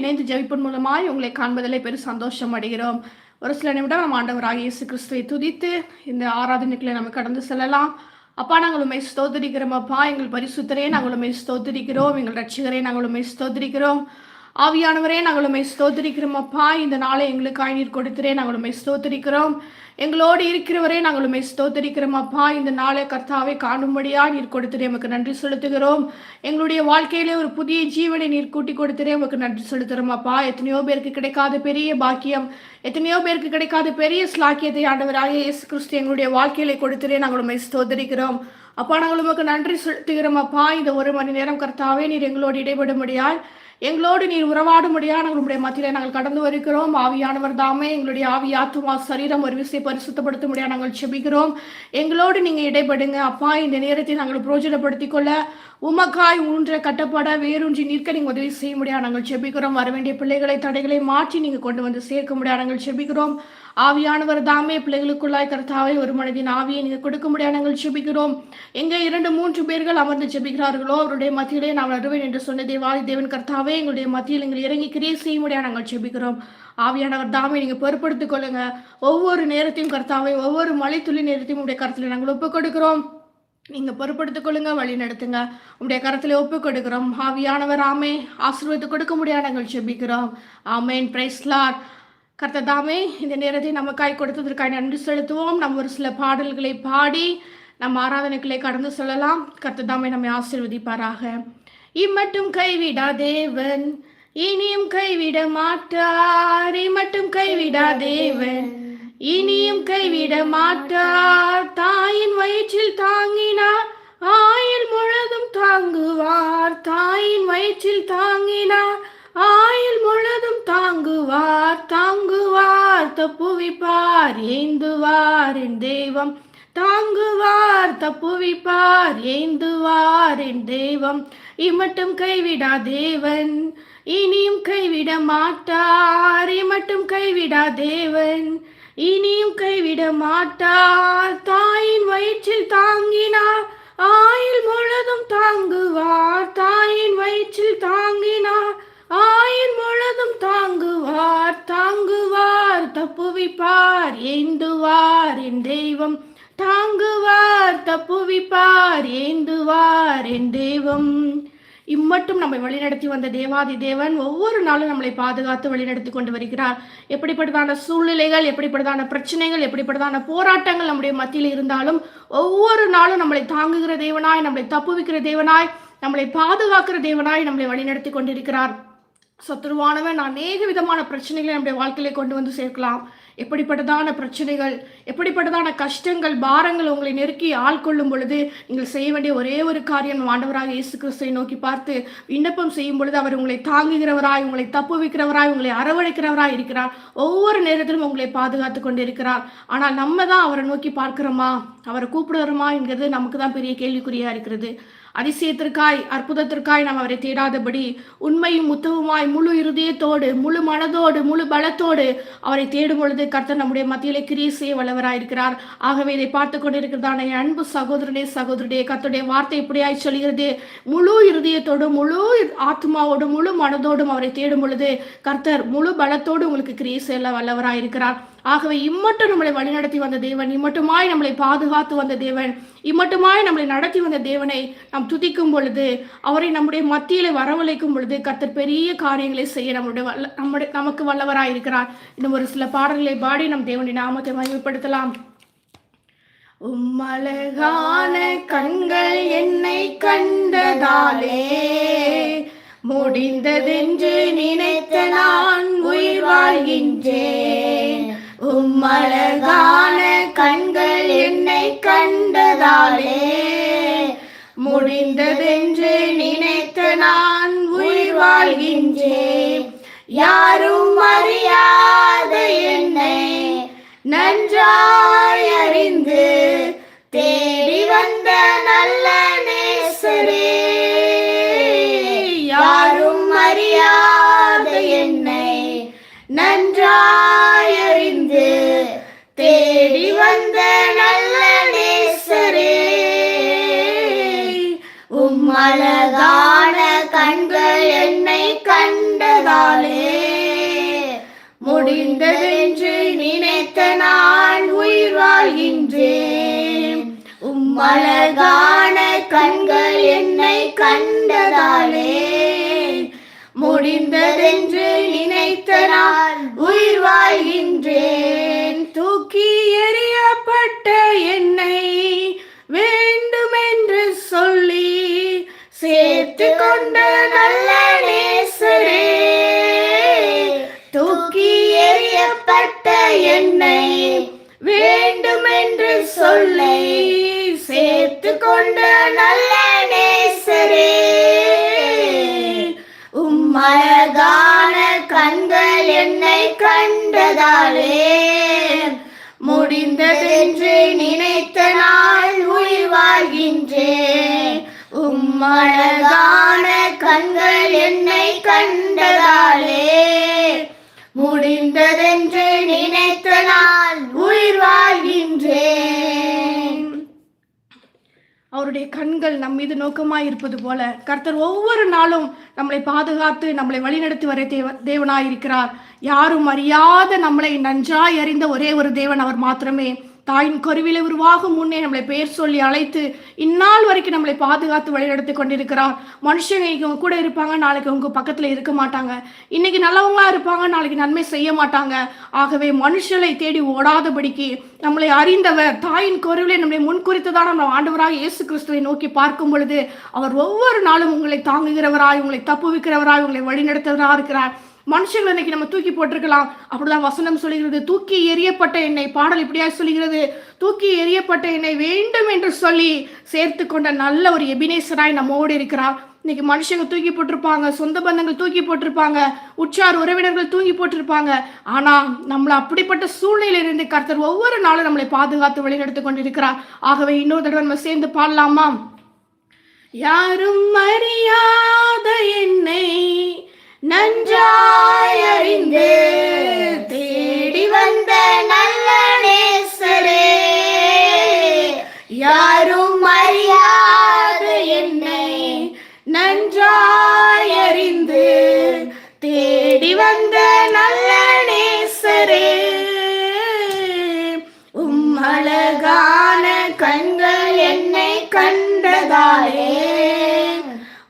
இணைந்து ஜெபிப்பின் மூலமாய் உங்களை காண்பதிலே பெரும் சந்தோஷம் அடைகிறோம். ஒரு சில நிமிடம் நம் ஆண்டவராக இயேசு கிறிஸ்துவை துதித்து இந்த ஆராதனைக்குள்ளே நம்ம கடந்து செல்லலாம். அப்பா நாங்கள் உண்மை ஸ்தோத்திரிக்கிறோம். அப்பா எங்கள் பரிசுத்தரே நாங்கள் உண்மை ஸ்தோத்திரிக்கிறோம். எங்கள் ரட்சிகரே நாங்கள் உண்மை ஸ்தோத்திரிக்கிறோம். ஆவியானவரே நாங்கள் உண்மை ஸ்தோத்திரிக்கிறோம். அப்பா இந்த நாளை எங்களுக்காய் நீர் கொடுத்துறே நாங்கள் உண்மை ஸ்தோத்திரிக்கிறோம். எங்களோடு இருக்கிறவரே நாங்கள் உண்மை ஸ்தோத்திரிக்கிறோம். அப்பா இந்த நாளை கர்த்தாவை காணும்படியா நீர் கொடுத்துறே உமக்கு நன்றி செலுத்துகிறோம். எங்களுடைய வாழ்க்கையிலே ஒரு புதிய ஜீவனை நீர் கூட்டி கொடுத்துறே உமக்கு நன்றி செலுத்துகிறோம். அப்பா எத்தனையோ பேருக்கு கிடைக்காத பெரிய பாக்கியம் எத்தனையோ பேருக்கு கிடைக்காத பெரிய ஸ்லாக்கியத்தை ஆண்டவராக இயேசு கிறிஸ்து எங்களுடைய வாழ்க்கையிலே கொடுத்துறே நாங்கள் உண்மை ஸ்தோத்திரிக்கிறோம். அப்பா நாங்கள் உமக்கு நன்றி செலுத்துகிறோம். அப்பா இந்த ஒரு மணி நேரம் கர்த்தாவே நீர் எங்களோடு இடைபடும்படியால் எங்களோடு நீர் உறவாடும்படியாக நாங்கள் உங்களுடைய மத்தியிலே நாங்கள் கடந்து வருகிறோம். ஆவியானவர் தாமே எங்களுடைய ஆவி ஆத்மா சரீரம் ஒரு விசை பரிசுத்தப்படுத்தும்படியா நாங்கள் செபிக்கிறோம். எங்களோடு நீங்கள் இடைப்படுங்க அப்பா இந்த நேரத்தை நாங்கள் பிரயோஜனப்படுத்திக் கொள்ள உமக்காய் ஊன்ற கட்டப்பட வேரூன்றி நிற்க நீங்க உதவி செய்ய முடியாது. நாங்கள் செபிக்கிறோம். வர வேண்டிய பிள்ளைகளை தடைகளை மாற்றி நீங்க கொண்டு வந்து சேர்க்க முடியாது. நாங்கள் செபிக்கிறோம். ஆவியானவர் தாமே பிள்ளைகளுக்குள்ளாய் கர்த்தாவை ஒரு மனதின் ஆவியை நீங்க கொடுக்க முடியாது. நாங்கள் செபிக்கிறோம். எங்கே இரண்டு மூன்று பேர்கள் அமர்ந்து செபிக்கிறார்களோ அவருடைய மத்தியிலே நான் வருவேன் என்று சொன்ன தேவாதி தேவன் கர்த்தாவே எங்களுடைய மத்தியில் எங்கள் இறங்கி கிரியை செய்ய முடியாது. நாங்கள் செபிக்கிறோம். ஆவியானவர் தாமே நீங்க பொறுப்படுத்திக் கொள்ளுங்க. ஒவ்வொரு நேரத்தையும் கர்த்தாவை ஒவ்வொரு மலை துளி நேரத்தையும் உடைய கருத்துல நாங்கள் ஒப்புக் கொடுக்கிறோம். நீங்க பொறுப்படுத்திக் கொள்ளுங்க வழி நடத்துங்க. உங்களுடைய கரத்துல ஒப்பு கொடுக்கிறோம். ஆவியானவர் ஆமே ஆசீர்வத்து கொடுக்க முடியாது நாங்கள் செபிக்கிறோம் ஆமேன். பிரைஸ்லார் கர்த்ததாமே இந்த நேரத்தை நமக்காய் கொடுத்ததற்காக நன்றி செலுத்துவோம். நம்ம ஒரு சில பாடல்களை பாடி நம் ஆராதனைகளை கடந்து செல்லலாம். கர்த்ததாமே நம்மை ஆசீர்வதிப்பாராக. இம்மட்டும் கைவிடா தேவன் இனியும் கைவிட மாட்டார். இம்மட்டும் கைவிடா தேவன் இனியும் கைவிட மாட்டார். தாயின் வயிற்றில் தாங்கினார். ஆயில் முழுதும் தாங்குவார். தாயின் வயிற்றில் தாங்கினார். ஆயில் முழுதும் தாங்குவார். தாங்குவார் தப்புவிப்பார் ஏந்துவார் என் தெய்வம். தாங்குவார் தப்புவிப்பார் ஏந்துவார் என் தெய்வம். இம்மட்டும் கைவிடா தேவன். இனியும் கைவிட மாட்டார். இம்மட்டும் கைவிடா தேவன். இனியும் கைவிட மாட்டார். தாயின் வயிற்றில் தாங்கினார். ஆயில் முழுதும் தாங்குவார். தாயின் வயிற்றில் தாங்கினார். ஆயில் முழுதும் தாங்குவார். தாங்குவார் தப்புவிப்பார் ஏந்துவார் என் தெய்வம். தாங்குவார் தப்புவிப்பார் ஏந்துவார் என் தெய்வம். இம்மட்டும் நம்மை வழிநடத்தி வந்த தேவாதி தேவன் ஒவ்வொரு நாளும் நம்மளை பாதுகாத்து வழிநடத்தி கொண்டு வருகிறார். எப்படிப்பட்டதான சூழ்நிலைகள் எப்படிப்பட்டதான பிரச்சனைகள் எப்படிப்பட்டதான போராட்டங்கள் நம்முடைய மத்தியில் இருந்தாலும் ஒவ்வொரு நாளும் நம்மளை தாங்குகிற தேவனாய் நம்மளை தப்புவிக்கிற தேவனாய் நம்மளை பாதுகாக்கிற தேவனாய் நம்மளை வழிநடத்தி கொண்டிருக்கிறார். சத்துருவானவன் அநேக விதமான பிரச்சனைகளை நம்முடைய வாழ்க்கையில கொண்டு வந்து சேர்க்கலாம். எப்படிப்பட்டதான பிரச்சனைகள் எப்படிப்பட்டதான கஷ்டங்கள் பாரங்கள் உங்களை நெருக்கி ஆள்கொள்ளும் பொழுது நீங்கள் செய்ய வேண்டிய ஒரே ஒரு காரியம் ஆண்டவராக இயேசு கிறிஸ்துவை நோக்கி பார்த்து விண்ணப்பம் செய்யும் பொழுது அவர் உங்களை தாங்குகிறவராய் உங்களை தப்புவிக்கிறவராய் உங்களை அரவணைக்கிறவராய் இருக்கிறார். ஒவ்வொரு நேரத்திலும் உங்களை பாதுகாத்து கொண்டிருக்கிறார். ஆனால் நம்ம தான் அவரை நோக்கி பார்க்கிறோமா? அவரை கூப்பிடுறோமா என்கிறது நமக்கு தான் பெரிய கேள்விக்குறியா இருக்கிறது. அதிசயத்திற்காய் அற்புதத்திற்காய் நாம் அவரை தேடாதபடி உண்மையும் முத்தவுமாய் முழு இருதயத்தோடு முழு மனதோடு முழு பலத்தோடு அவரை தேடும் பொழுது கர்த்தர் நம்முடைய மத்தியிலே கிரியை செய்ய வல்லவராயிருக்கிறார். ஆகவே இதை பார்த்து கொண்டிருக்கிறதான என் அன்பு சகோதரனே சகோதரனே கர்த்தருடைய வார்த்தை இப்படியாய் சொல்கிறது. முழு இருதயத்தோடும் முழு ஆத்மாவோடும் முழு மனதோடும் அவரை தேடும் பொழுது கர்த்தர் முழு பலத்தோடு உங்களுக்கு கிரியை செய்ய வல்லவராயிருக்கிறார். ஆகவே இம்மட்டும் நம்மளை வழிநடத்தி வந்த தேவன் இம்மட்டுமாய் நம்மளை பாதுகாத்து வந்த தேவன் இம்மட்டுமாய் நம்மளை நடத்தி வந்த தேவனை நாம் துதிக்கும் பொழுது அவரை நம்முடைய மத்தியில வரவழைக்கும் பொழுது கத்தர் பெரிய காரியங்களை செய்ய நம்முடைய வல்ல நம்முடைய நமக்கு வல்லவராய் இருக்கிறார். இன்னும் ஒரு சில பாடல்களை பாடி நம் தேவனுடைய நாமத்தை மகிமைப்படுத்தலாம். உம்மழகான கண்கள் என்னை கண்டதாலே முடிந்ததென்று நினைத்த நான் உயிர் வாழ்கின்றேன். உம்மழகான கண்கள் என்னை கண்டதாலே. முடிந்ததென்று நினைத்த நான் உயிர் வாழ்கின்றேன். யாரும் அறியாத என்னை நன்றாய் அறிந்து தேடி வந்த நல்ல முடிந்ததென்று நினைத்த நான் உயிர் வாழ்கின்றேன். உம்மழகான கண்கள் என்னை கண்டதாலே. முடிந்ததென்று நினைத்த நான் உயிர் வாழ்கின்றேன். தூக்கி எறியப்பட்ட என்னை வேண்டுமென்று சொல்லி சேர்த்து கொண்ட நல்ல நேசரே. வேண்டுமென்று சொல்லி சேர்த்து கொண்ட நல்ல நேசரே. உம்மழகான கண்கள் என்னை கண்டதாலே முடிந்ததென்று நினைத்த நாள் உயிர்வாழ்கின்றேன். உம்மழகான கண்கள் என்னை கண்டதாலே முடிந்ததென்று நினைத்த நாள் உயிர் வாழ்கின்றேன். அவருடைய கண்கள் நம் மீது நோக்கமாய் இருப்பது போல கர்த்தர் ஒவ்வொரு நாளும் நம்மளை பாதுகாத்து நம்மளை வழிநடத்தி வர தேவ தேவனாயிருக்கிறார். யாரும் அறியாத நம்மளை நன்றாய் அறிந்த ஒரே ஒரு தேவன் அவர் மாத்திரமே. தாயின் கருவிலை உருவாகும் முன்னே நம்மளை பெயர் சொல்லி அழைத்து இந்நாள் வரைக்கும் நம்மளை பாதுகாத்து வழிநடத்தி கொண்டிருக்கிறார். மனுஷங்க இன்னைக்கு உங்க கூட இருப்பாங்க நாளைக்கு உங்க பக்கத்துல இருக்க மாட்டாங்க. இன்னைக்கு நல்லவங்களா இருப்பாங்க நாளைக்கு நன்மை செய்ய மாட்டாங்க. ஆகவே மனுஷனை தேடி ஓடாதபடிக்கு நம்மளை அறிந்தவர் தாயின் கருவிலே நம்மளை முன்குறித்துதான் நம்ம ஆண்டவராக இயேசு கிறிஸ்துவை நோக்கி பார்க்கும் பொழுது அவர் ஒவ்வொரு நாளும் உங்களை தாங்குகிறவராய் உங்களை தப்புவிக்கிறவராய் உங்களை வழிநடத்துவராக இருக்கிறார். மனுஷங்களை இன்னைக்கு நம்ம தூக்கி போட்டிருக்கலாம். அப்படிதான் வசனம் சொல்லுகிறது. தூக்கி எறியப்பட்ட என்னை பாடல் இப்படியா சொல்லுகிறது. தூக்கி எறியப்பட்ட என்னை வேண்டும் என்று சொல்லி சேர்த்து கொண்ட நல்ல ஒரு எபினேசராய் நம்மோடு இருக்கிறார். இன்னைக்கு மனுஷங்க தூக்கி போட்டிருப்பாங்க சொந்த பந்தங்கள் தூக்கி போட்டிருப்பாங்க உற்றார் உறவினர்கள் தூங்கி போட்டிருப்பாங்க. ஆனா நம்மளை அப்படிப்பட்ட சூழ்நிலையிலிருந்து கர்த்தர் ஒவ்வொரு நாளும் நம்மளை பாதுகாத்து வழிநடத்து கொண்டிருக்கிறார். ஆகவே இன்னொரு தடவை நம்ம சேர்ந்து பாடலாமா? யாரும் அறியாத என்னை நன்றாயறிந்து தேடி வந்த நல்ல நேசரே. யாரும் அறியாத என்னை. நன்றாயறிந்து தேடி வந்த நல்ல நேசரே. உம்மழகான கண்கள் என்னை கண்டதாலே.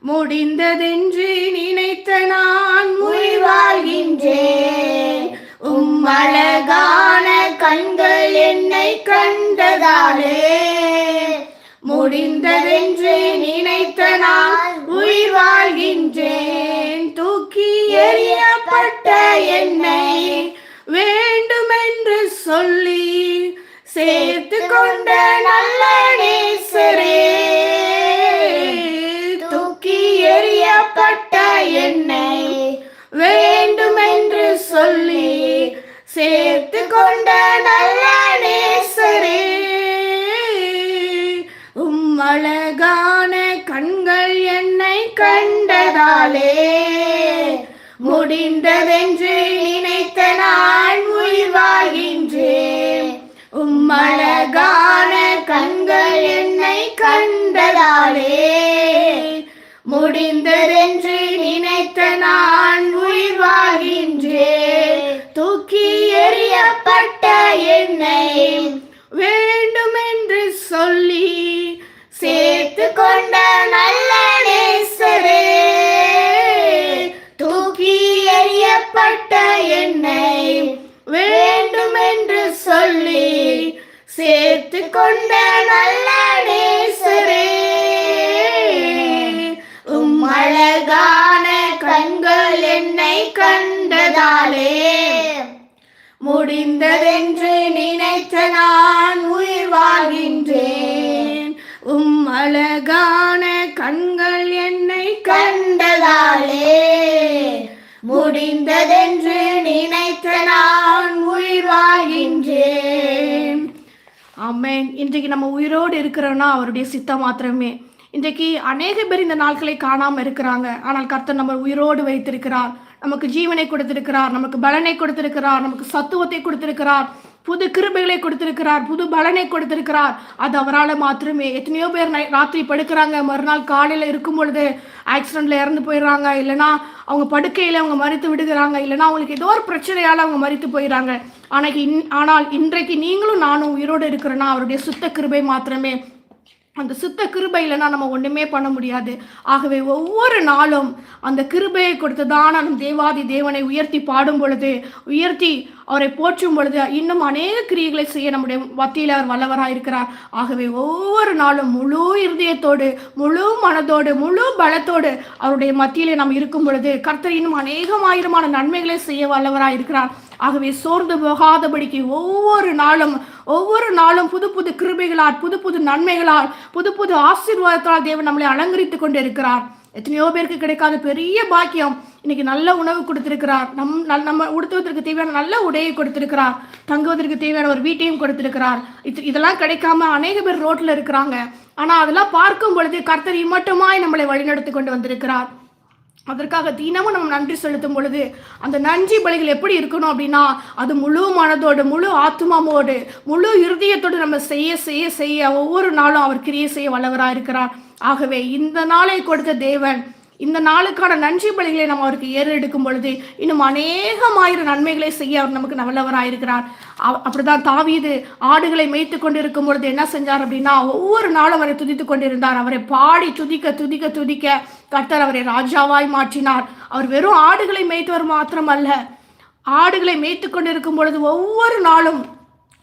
முடிந்ததென்று நினைத்த நான் வாழ்கின்றேன் உம் அழகான கண்கள் என்னை கண்டதாலே. முடிந்ததென்று நினைத்த நான் உயிர் வாழ்கின்றேன். தூக்கி எறியப்பட்ட என்னை வேண்டுமென்று சொல்லி சேர்த்து கொண்ட நல்ல நேசரே. சேர்த்து கொண்ட நல்ல நேசரே உம் அழகான கண்கள் என்னை கண்டதாலே முடிந்ததென்று நினைத்த நான் உயிர்வாகின்றேன். உம் அழகான கண்கள் என்னை கண்டதாலே முடிந்ததென்று நினைத்த நான் உயிர் எறியப்பட்ட என்னை வேண்டுமென்று சொல்லி சேர்த்து கொண்ட நல்ல நேசரே. தூக்கி எறியப்பட்ட என்னை வேண்டுமென்று சொல்லி சேர்த்து கொண்ட நல்ல நேசரே. கண்கள் என்னை கண்டதாலே முடிந்ததென்று நினைத்த நான் உயிர் வாழ்கின்றேன் உம் அழகான கண்கள் என்னை கண்டதாலே முடிந்ததென்று நினைத்த நான் உயிர் வாழ்கின்றேன் ஆமென். இன்றைக்கு நம்ம உயிரோடு இருக்கிறோம்னா அவருடைய சித்தம் மாத்திரமே. இன்றைக்கு அநேக பேர் இந்த நாட்களை காணாமல் இருக்கிறாங்க. ஆனால் கர்த்தர் நம்ம உயிரோடு வைத்திருக்கிறார். நமக்கு ஜீவனை கொடுத்திருக்கிறார் நமக்கு பலனை கொடுத்திருக்கிறார் நமக்கு சத்துவத்தை கொடுத்திருக்கிறார் புது கிருபைகளை கொடுத்திருக்கிறார் புது பலனை கொடுத்திருக்கிறார். அது அவரால் மாத்திரமே. எத்தனையோ பேர் நை ராத்திரி படுக்கிறாங்க மறுநாள் காலையில் இருக்கும் பொழுது ஆக்சிடென்ட்ல இறந்து போயிடுறாங்க இல்லைன்னா அவங்க படுக்கையில் அவங்க மறித்து விடுகிறாங்க இல்லைன்னா அவங்களுக்கு ஏதோ ஒரு பிரச்சனையால் அவங்க மறித்து போயிடுறாங்க. ஆனால் இன் ஆனால் இன்றைக்கு நீங்களும் நானும் உயிரோடு இருக்கிறேன்னா அவருடைய சுத்த கிருபை மாத்திரமே அந்த சுத்த கிருபை இல்லைன்னா நம்ம ஒன்றுமே பண்ண முடியாது. ஆகவே ஒவ்வொரு நாளும் அந்த கிருபையை கொடுத்துதான் நம் தேவாதி தேவனை உயர்த்தி பாடும் பொழுது உயர்த்தி அவரை போற்றும் பொழுது இன்னும் அநேக கிரியைகளை செய்ய நம்முடைய மத்தியில் அவர் வல்லவராக இருக்கிறார். ஆகவே ஒவ்வொரு நாளும் முழு இருதயத்தோடு முழு மனதோடு முழு பலத்தோடு அவருடைய மத்தியிலே நாம் இருக்கும் பொழுது கர்த்தர் இன்னும் அநேகமாயிரமான நன்மைகளை செய்ய வல்லவராக இருக்கிறார். ஆகவே சோர்ந்து போகாதபடிக்கு ஒவ்வொரு நாளும் ஒவ்வொரு நாளும் புது புது கிருபைகளால் புது புது நன்மைகளால் புது புது ஆசீர்வாதத்தால் தேவன் நம்மளை அலங்கரித்து கொண்டு இருக்கிறார் எத்தனையோ பேருக்கு கிடைக்காத பெரிய பாக்கியம் இன்னைக்கு நல்ல உணவு கொடுத்திருக்கிறார். நம் நல்- நம்ம உடுத்துவதற்கு தேவையான நல்ல உடையை கொடுத்திருக்கிறார். தங்குவதற்கு தேவையான ஒரு வீட்டையும் கொடுத்திருக்கிறார். இது இதெல்லாம் கிடைக்காம அநேக பேர் ரோட்ல இருக்கிறாங்க. ஆனா அதெல்லாம் பார்க்கும் பொழுது கர்த்தர் இம்மட்டுமாய் நம்மளை வழிநடத்தி கொண்டு வந்திருக்கிறார். அதற்காக தினமும் நம்ம நன்றி செலுத்தும் பொழுது அந்த நன்றி பலிகள் எப்படி இருக்கணும் அப்படின்னா அது முழு மனதோடு முழு ஆத்மாவோடு முழு இருதயத்தோடு நம்ம செய்ய செய்ய செய்ய ஒவ்வொரு நாளும் அவர் கிரியை செய்ய வல்லவராக இருக்கிறார் ஆகவே இந்த நாளை கொடுத்த தேவன் இந்த நாளுக்கான நன்றி பலிகளை நம்ம அவருக்கு ஏறெடுக்கும் பொழுது இன்னும் அநேகமாயிரம் நன்மைகளை செய்ய அவர் நமக்கு நல்லவராயிருக்கிறார். அப்படிதான் தாவீது ஆடுகளை மேய்த்து கொண்டிருக்கும் பொழுது என்ன செஞ்சார் அப்படின்னா ஒவ்வொரு நாளும் அவரை துதித்து கொண்டிருந்தார். அவரை பாடி துதிக்க துதிக்க துதிக்க கர்த்தர் அவரை ராஜாவாய் மாற்றினார். அவர் வெறும் ஆடுகளை மேய்த்தவர் அல்ல ஆடுகளை மேய்த்து கொண்டிருக்கும் பொழுது ஒவ்வொரு நாளும்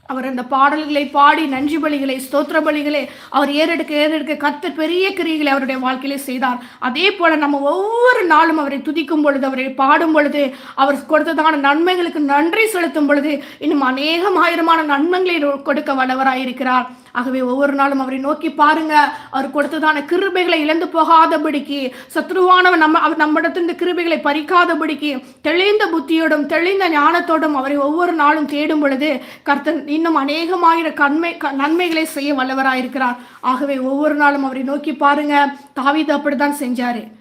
அவர் அந்த பாடல்களை பாடி நன்றி பலிகளை ஸ்தோத்திர பலிகளை அவர் ஏறெடுக்க ஏறெடுக்க கத்த பெரிய கிரிகளை அவருடைய வாழ்க்கையிலே செய்தார். அதே போல நம்ம ஒவ்வொரு நாளும் அவரை துதிக்கும் பொழுது அவரை பாடும் பொழுது அவர் கொடுத்ததான நன்மைகளுக்கு நன்றி செலுத்தும் பொழுது இன்னும் அநேகம் ஆயிரமான நன்மைகளை கொடுக்க வல்லவராயிருக்கிறார் ஆகவே ஒவ்வொரு நாளும் அவரை நோக்கி பாருங்க. அவர் கொடுத்ததான கிருபைகளை இழந்து போகாதபடிக்கு சத்ருவானவன் நம்ம அவர் நம்மிடத்திலிருந்து கிருபைகளை பறிக்காதபடிக்கு தெளிந்த புத்தியோடும் தெளிந்த ஞானத்தோடும் அவரை ஒவ்வொரு நாளும் தேடும் பொழுது கர்த்தன் இன்னும் அநேகமாயிர கண்மை க- நன்மைகளை செய்ய வல்லவராயிருக்கிறார் ஆகவே ஒவ்வொரு நாளும் அவரை நோக்கி பாருங்க. தாவீது அப்படிதான் செஞ்சாரு.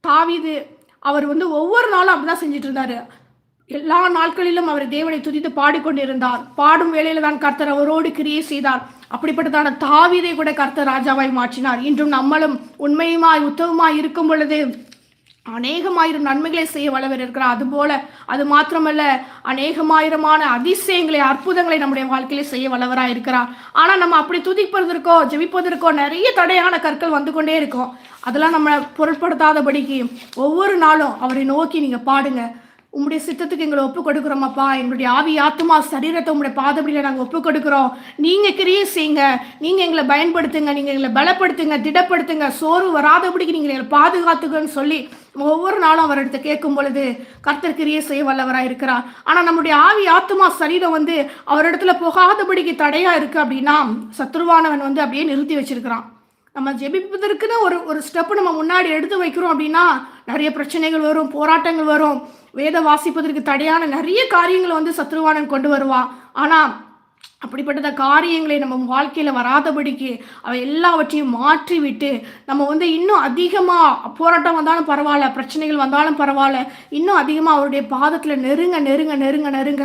தாவீது அவர் வந்து ஒவ்வொரு நாளும் அப்படிதான் செஞ்சுட்டு இருந்தாரு. எல்லா நாட்களிலும் அவர் தேவனை துதித்து பாடிக்கொண்டிருந்தார். பாடும் வேளையில தான் கர்த்தர் அவரோடு கிரியை செய்தார். அப்படிப்பட்டதான தாவீதை கூட கர்த்தர் ராஜாவாய் மாற்றினார். இன்றும் நம்மளும் உண்மையுமாய் உத்தவமாய் இருக்கும் பொழுது அநேகமாயிரம் நன்மைகளை செய்ய வளவர் இருக்கிறார். அதுபோல அது மாத்திரமல்ல அநேகமாயிரமான அதிசயங்களை அற்புதங்களை நம்முடைய வாழ்க்கையில செய்ய வல்லவராக இருக்கிறார். ஆனால் நம்ம அப்படி துதிப்பதற்கோ ஜெபிப்பதற்கோ நிறைய தடையான கற்கள் வந்து கொண்டே இருக்கும். அதெல்லாம் நம்ம பொருட்படுத்தாதபடிக்கு ஒவ்வொரு நாளும் அவரை நோக்கி நீங்கள் பாடுங்க. உம்முடைய சித்தத்துக்கு எங்களை ஒப்பு கொடுக்குறோமப்பா எங்களுடைய ஆவி ஆத்துமா சரீரத்தை உங்களுடைய பாதபடியில நாங்கள் ஒப்பு கொடுக்குறோம் நீங்க கிரியை செய்யுங்க. நீங்க எங்களை பயன்படுத்துங்க. நீங்க எங்களை பலப்படுத்துங்க. திடப்படுத்துங்க. சோர்வு வராதபடிக்கு நீங்க எங்களை பாதுகாத்துக்கன்னு சொல்லி ஒவ்வொரு நாளும் அவரிடத்தை கேட்கும் பொழுது கர்த்தர் கிரியை செய்ய வல்லவராக இருக்கிறார். ஆனா நம்முடைய ஆவி ஆத்துமா சரீரம் வந்து அவரிடத்துல போகாதபடிக்கு தடையா இருக்கு அப்படின்னா சத்ருவானவன் வந்து அப்படியே நிறுத்தி வச்சிருக்கிறான். நம்ம ஜெபிப்பதற்குன்னு ஒரு ஒரு ஸ்டெப்பு நம்ம முன்னாடி எடுத்து வைக்கிறோம் அப்படின்னா நிறைய பிரச்சனைகள் வரும் போராட்டங்கள் வரும். வேத வாசிப்பதற்கு தடையான நிறைய காரியங்களை வந்து சத்ருவானன் கொண்டு வருவான். ஆனால் அப்படிப்பட்ட காரியங்களை நம்ம வாழ்க்கையில் வராதபடிக்கு அவை எல்லாவற்றையும் மாற்றி விட்டு நம்ம வந்து இன்னும் அதிகமாக போராட்டம் வந்தாலும் பரவாயில்ல பிரச்சனைகள் வந்தாலும் பரவாயில்ல இன்னும் அதிகமாக அவருடைய பாதத்தில் நெருங்க நெருங்க நெருங்க நெருங்க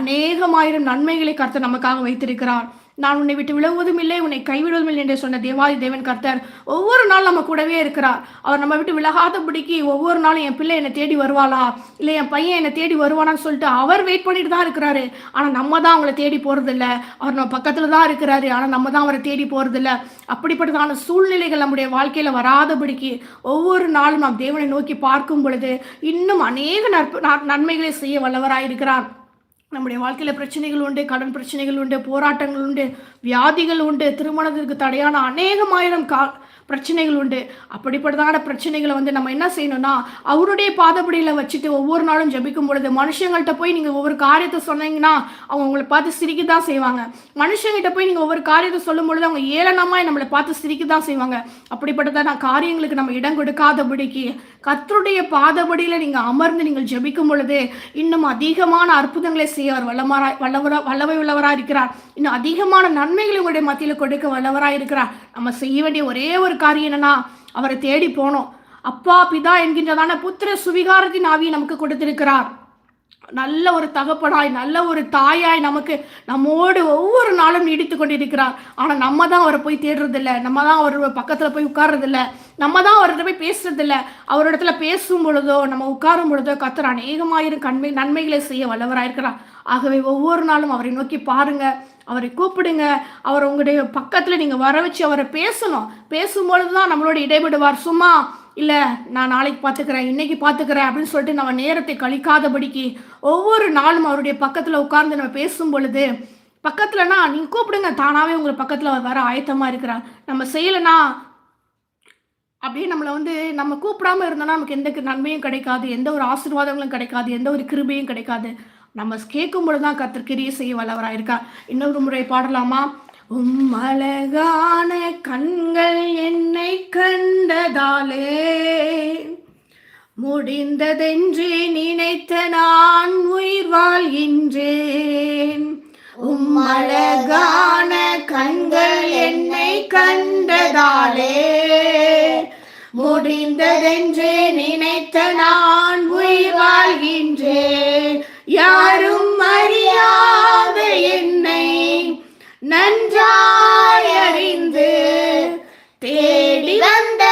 அநேகமாயிரம் நன்மைகளை கருத்து நமக்காக வைத்திருக்கிறார். நான் உன்னை விட்டு விலகுவதும் இல்லை உன்னை கைவிடுவதும் இல்லை என்று சொன்ன தேவாதி தேவன் கர்த்தர் ஒவ்வொரு நாள் நம்ம கூடவே இருக்கிறார். அவர் நம்ம விட்டு விலகாதபடிக்கு ஒவ்வொரு நாளும் என் பிள்ளை என்னை தேடி வருவாளா? இல்லை என் பையன் என்னை தேடி வருவானான்னு சொல்லிட்டு அவர் வெயிட் பண்ணிட்டு தான் இருக்கிறாரு. ஆனால் நம்ம தான் அவங்கள தேடி போகிறதில்ல அவர் நம்ம பக்கத்தில் தான் இருக்கிறாரு. ஆனால் நம்ம தான் அவரை தேடி போகிறதில்ல அப்படிப்பட்டதான சூழ்நிலைகள் நம்முடைய வாழ்க்கையில் வராதபடிக்கு ஒவ்வொரு நாளும் நாம் தேவனை நோக்கி பார்க்கும் பொழுது இன்னும் அநேக நற்ப நன்மைகளை செய்ய வல்லவராயிருக்கிறார். நம்முடைய வாழ்க்கையில் பிரச்சனைகள் உண்டு கடன் பிரச்சனைகள் உண்டு போராட்டங்கள் உண்டு வியாதிகள் உண்டு திருமணத்திற்கு தடையான அநேகமாயிரம் கா பிரச்சனைகள் உண்டு அப்படிப்பட்டதான பிரச்சனைகளை வந்து நம்ம என்ன செய்யணும்னா அவருடைய பாதப்படியில் வச்சுட்டு ஒவ்வொரு நாளும் ஜபிக்கும் பொழுது மனுஷங்கள்ட்ட போய் நீங்கள் ஒவ்வொரு காரியத்தை சொன்னீங்கன்னா அவங்க உங்களை பார்த்து சிரிக்க தான் செய்வாங்க. மனுஷங்கிட்ட போய் நீங்கள் ஒவ்வொரு காரியத்தை சொல்லும் பொழுது அவங்க ஏளனமாக நம்மளை பார்த்து சிரிக்க தான் செய்வாங்க. அப்படிப்பட்டதான காரியங்களுக்கு நம்ம இடம் கொடுக்காதபடிக்கு கத்தருடைய பாதபடியில் நீங்கள் அமர்ந்து நீங்கள் ஜபிக்கும் பொழுது இன்னும் அதிகமான அற்புதங்களை செய்ய அவர் வல்லமரா வல்லவரா வல்லவை உள்ளவராக இருக்கிறார். இன்னும் அதிகமான நன்மைகளை உங்களுடைய மத்தியில் கொடுக்க வல்லவராக இருக்கிறார். நம்ம செய்ய வேண்டிய ஒரே ஒரு காரியம் என்னன்னா அவரை தேடி போனோம். அப்பா பிதா என்கின்றதான புத்திர சுவிகாரத்தின் ஆவியை நமக்கு கொடுத்திருக்கிறார். நல்ல ஒரு தகப்பனாய் நல்ல ஒரு தாயாய் நமக்கு நம்மோடு ஒவ்வொரு நாளும் நீடித்து கொண்டிருக்கிறார். ஆனால் நம்ம தான் அவரை போய் தேடுறதில்ல. நம்ம தான் அவர் பக்கத்தில் போய் உட்கார்றதில்ல. நம்ம தான் அவர்கிட்ட போய் பேசுறதில்ல. அவரிடத்துல பேசும் பொழுதோ நம்ம உட்காரும் பொழுதோ கத்தர் அநேகமாயிரம் கண்மை நன்மைகளை செய்ய வல்லவராயிருக்கிறார். ஆகவே ஒவ்வொரு நாளும் அவரை நோக்கி பாருங்கள் அவரை கூப்பிடுங்க. அவர் உங்களுடைய பக்கத்தில் நீங்கள் வர வச்சு அவரை பேசணும். பேசும்பொழுது தான் நம்மளோட இடைபெடுவார் சும்மா இல்லை நான் நாளைக்கு பார்த்துக்கிறேன் இன்னைக்கு பார்த்துக்கிறேன் அப்படின்னு சொல்லிட்டு நம்ம நேரத்தை கழிக்காதபடிக்கு ஒவ்வொரு நாளும் அவருடைய பக்கத்தில் உட்கார்ந்து நம்ம பேசும் பொழுது பக்கத்துலனா நீங்கள் கூப்பிடுங்க தானாகவே உங்களுக்கு பக்கத்தில் அவர் வர ஆயத்தமாக இருக்கிறார். நம்ம செய்யலைனா அப்படியே நம்மளை வந்து நம்ம கூப்பிடாம இருந்தோம்னா நமக்கு எந்த நன்மையும் கிடைக்காது எந்த ஒரு ஆசீர்வாதங்களும் கிடைக்காது எந்த ஒரு கிருபையும் கிடைக்காது. நம்ம கேட்கும் பொழுது தான் கத்தர் கிரியை செய்ய வல்லவராக இருக்கா இன்னொரு முறை பாடலாமா? உம் அழகான கண்கள் என்னை கண்டதாலே முடிந்ததென்று நினைத்த நான் உயிர் வாழ்கின்றேன். உம் அழகான கண்கள் என்னை கண்டதாலே முடிந்ததென்று நினைத்த நான் உயிர் வாழ்கின்றேன். யாரும் அறியாத என்னை நன்றாய் அறிந்து தேடி வந்த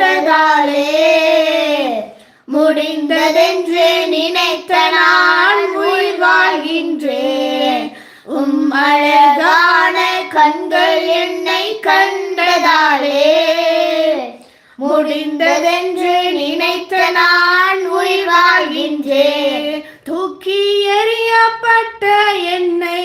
கண்டதாலே. முடிந்ததென்று நினைத்த நான் உயிர் வாழ்கின்றேன் உம் அழகான கண்கள் என்னை கண்டதாலே. முடிந்ததென்று நினைத்த நான் உயிர் வாழ்கின்றேன் தூக்கி எறியப்பட்ட என்னை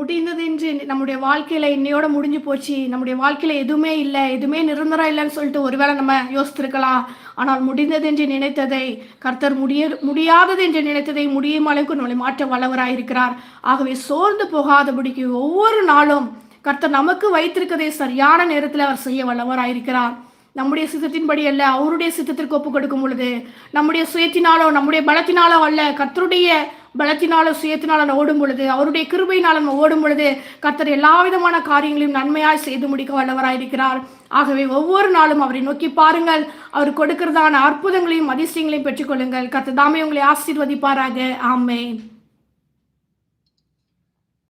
முடிந்ததென்று நம்முடைய வாழ்க்கையில இன்னையோட முடிஞ்சு போச்சு. நம்முடைய வாழ்க்கையில எதுவுமே இல்லை எதுவுமே நிரந்தரம் இல்லைன்னு சொல்லிட்டு ஒருவேளை நம்ம யோசித்திருக்கலாம். ஆனால் முடிந்ததென்று நினைத்ததை கர்த்தர் முடிய முடியாதது என்று நினைத்ததை முடியும் அளவுக்கு நம்மளை மாற்ற வல்லவராயிருக்கிறார். ஆகவே சோர்ந்து போகாதபடிக்கு ஒவ்வொரு நாளும் கர்த்தர் நமக்கு வைத்திருக்கதை சரியான நேரத்தில் அவர் செய்ய வல்லவராயிருக்கிறார். நம்முடைய சித்தத்தின்படி அல்ல அவருடைய சித்தத்திற்கு ஒப்பு கொடுக்கும் பொழுது நம்முடைய சுயத்தினாலோ நம்முடைய பலத்தினாலோ அல்ல கத்தருடைய பலத்தினாலோ சுயத்தினாலோ ஓடும் பொழுது அவருடைய கிருபையினால நம்ம ஓடும் பொழுது கர்த்தர் எல்லா விதமான காரியங்களையும் நன்மையாய் செய்து முடிக்க வல்லவராயிருக்கிறார் ஆகவே ஒவ்வொரு நாளும் அவரை நோக்கி பாருங்கள். அவர் கொடுக்கிறதான அற்புதங்களையும் அதிசயங்களையும் பெற்றுக்கொள்ளுங்கள். கர்த்தர் தாமே உங்களை ஆசீர்வதிப்பாராக. ஆமேன்.